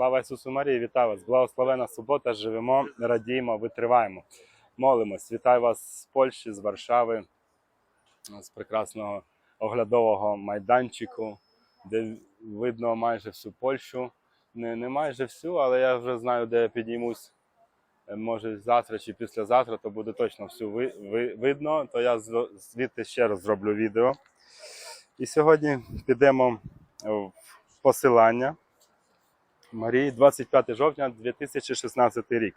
Слава Ісусу Марії, вітаю вас! Благословена субота, живемо, радіємо, витриваємо. Молимось. Вітаю вас з Польщі, з Варшави, з прекрасного оглядового майданчику, де видно майже всю Польщу. Не, не майже всю, але я вже знаю, де я підіймусь. Е, Може, завтра чи післязавтра, то буде точно всю ви, ви, видно. То я звідти ще раз зроблю відео. І сьогодні підемо в посилання. Марії, 25 жовтня 2016 рік.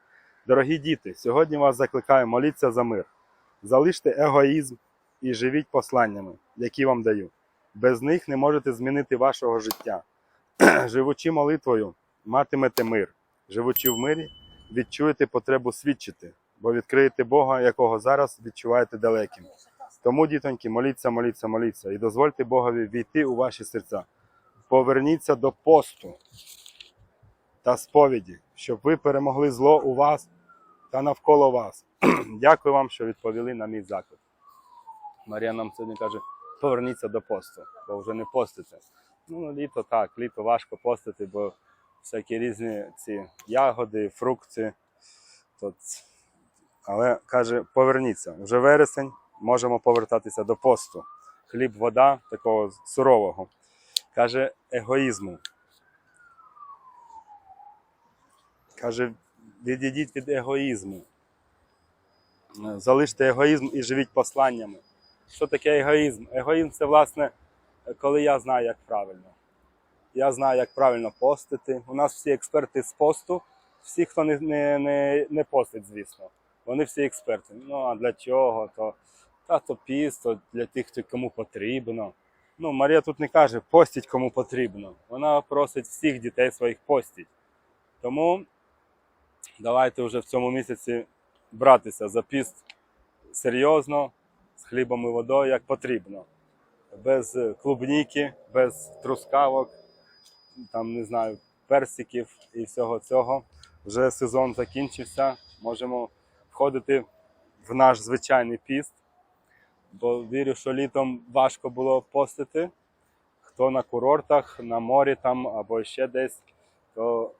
Дорогі діти, сьогодні вас закликаю моліться за мир. Залиште егоїзм і живіть посланнями, які вам даю. Без них не можете змінити вашого життя. Живучи молитвою, матимете мир. Живучи в мирі, відчуєте потребу свідчити, бо відкриєте Бога, якого зараз відчуваєте далеким. Тому, дітоньки, моліться, моліться, моліться і дозвольте Богові війти у ваші серця. Поверніться до посту та сповіді, щоб ви перемогли зло у вас та навколо вас. Дякую вам, що відповіли на мій заклик. Марія нам сьогодні каже: поверніться до посту, бо вже не постите. Ну, літо так, літо важко постити, бо всякі різні ці ягоди, фрукти. Ц- Але каже, поверніться. Вже вересень, можемо повертатися до посту. Хліб, вода такого сурового. Каже, егоїзму. Каже, відійдіть від егоїзму. Залиште егоїзм і живіть посланнями. Що таке егоїзм? Егоїзм це, власне, коли я знаю, як правильно. Я знаю, як правильно постити. У нас всі експерти з посту, всі, хто не, не, не, не постить, звісно. Вони всі експерти. Ну, а для чого? То, та то піст, то для тих, хто кому потрібно. Ну, Марія тут не каже, постіть кому потрібно. Вона просить всіх дітей своїх постіть. Тому давайте вже в цьому місяці братися за піст серйозно, з хлібом і водою, як потрібно. Без клубніки, без трускавок, там не знаю, персиків і всього цього. Вже сезон закінчився. Можемо входити в наш звичайний піст, бо вірю, що літом важко було постити. Хто на курортах, на морі там або ще десь, то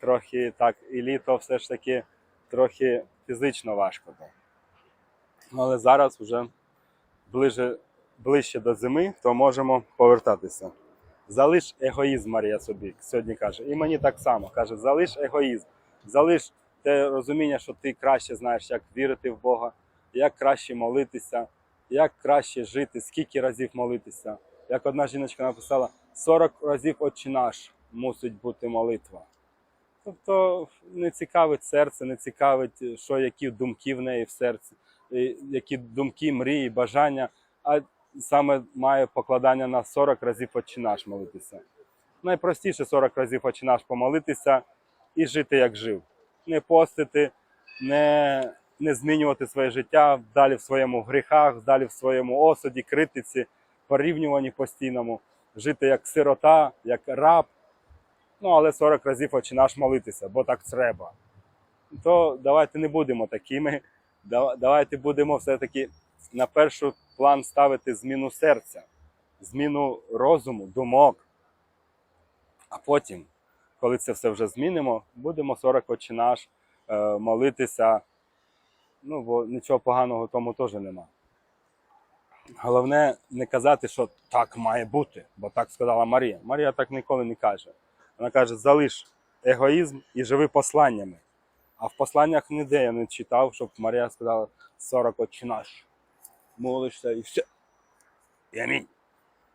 трохи так, і літо все ж таки трохи фізично важко. Так. Але зараз вже ближе, ближче до зими, то можемо повертатися. Залиш егоїзм, Марія собі сьогодні каже. І мені так само каже: залиш егоїзм, залиш те розуміння, що ти краще знаєш, як вірити в Бога, як краще молитися, як краще жити, скільки разів молитися. Як одна жіночка написала, 40 разів «Отче наш мусить бути молитва. Тобто не цікавить серце, не цікавить, що які думки в неї в серці, які думки, мрії, бажання, а саме має покладання на 40 разів «Отче наш» молитися. Найпростіше 40 разів «Отче наш» помолитися і жити як жив. Не постити, не, не змінювати своє життя далі в своєму гріхах, далі в своєму осуді, критиці, порівнюванні постійному, жити як сирота, як раб. Ну, але 40 разів «Отче наш» молитися, бо так треба. То давайте не будемо такими. Давайте будемо все-таки на перший план ставити зміну серця, зміну розуму, думок. А потім, коли це все вже змінимо, будемо 40 «Отче наш» е, молитися. Ну, бо нічого поганого тому теж нема. Головне не казати, що так має бути, бо так сказала Марія. Марія так ніколи не каже. Вона каже: залиш егоїзм і живи посланнями. А в посланнях ніде я не читав, щоб Марія сказала 40 «Отче наш. Молишся і все. І амінь.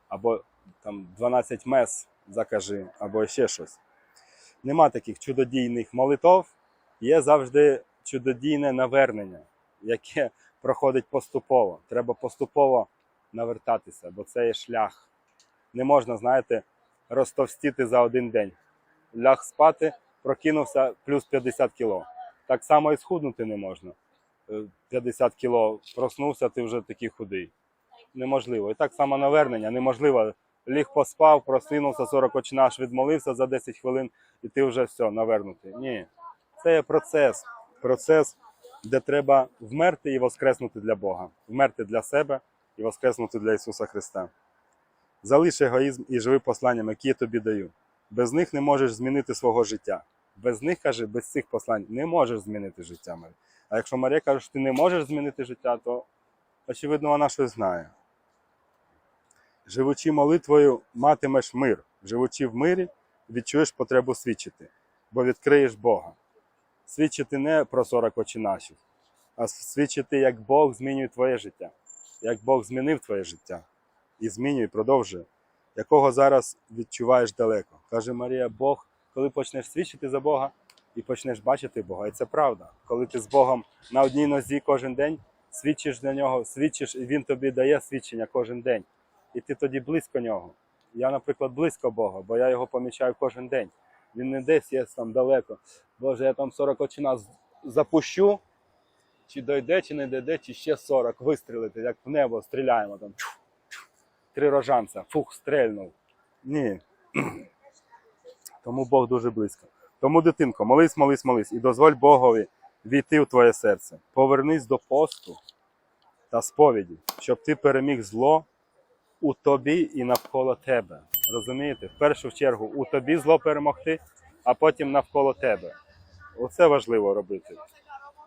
Або там 12 мес закажи, або ще щось. Нема таких чудодійних молитов, є завжди чудодійне навернення, яке проходить поступово. Треба поступово навертатися, бо це є шлях. Не можна, знаєте, розтовстіти за один день. Ляг спати, прокинувся плюс 50 кіло. Так само і схуднути не можна. Е, 50 кіло проснувся, ти вже такий худий. Неможливо. І так само навернення, неможливо. Ліг поспав, просинувся, 40 очнаш відмолився за 10 хвилин, і ти вже все, навернутий. Ні. Це є процес. Процес, де треба вмерти і воскреснути для Бога. Вмерти для себе і воскреснути для Ісуса Христа. Залиш егоїзм і живи посланням, які я тобі даю. Без них не можеш змінити свого життя. Без них, каже, без цих послань не можеш змінити життя. Марія. А якщо Марія каже, що ти не можеш змінити життя, то очевидно вона щось знає. Живучи молитвою, матимеш мир. Живучи в мирі, відчуєш потребу свідчити, бо відкриєш Бога. Свідчити не про 40 очинашів, а свідчити, як Бог змінює твоє життя, як Бог змінив твоє життя і змінює, продовжує, якого зараз відчуваєш далеко. Каже Марія, Бог, коли почнеш свідчити за Бога і почнеш бачити Бога, і це правда. Коли ти з Богом на одній нозі кожен день свідчиш для нього, свідчиш, і Він тобі дає свідчення кожен день. І ти тоді близько нього. Я, наприклад, близько Бога, бо я його помічаю кожен день. Він не десь є там далеко. Боже, я там 40 очина запущу, чи дойде, чи не дойде, чи ще 40 вистрілити, як в небо стріляємо там. Три рожанця, фух, стрельнув. Ні. Тому Бог дуже близько. Тому, дитинко, молись, молись, молись, і дозволь Богові війти в твоє серце. Повернись до посту та сповіді, щоб ти переміг зло у тобі і навколо тебе. Розумієте? В першу чергу у тобі зло перемогти, а потім навколо тебе. Оце важливо робити.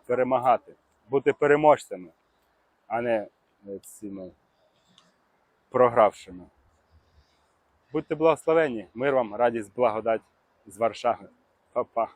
Перемагати, бути переможцями, а не е, цими програвшими. Будьте благословені, мир вам, радість, благодать з Варшави. Па-па.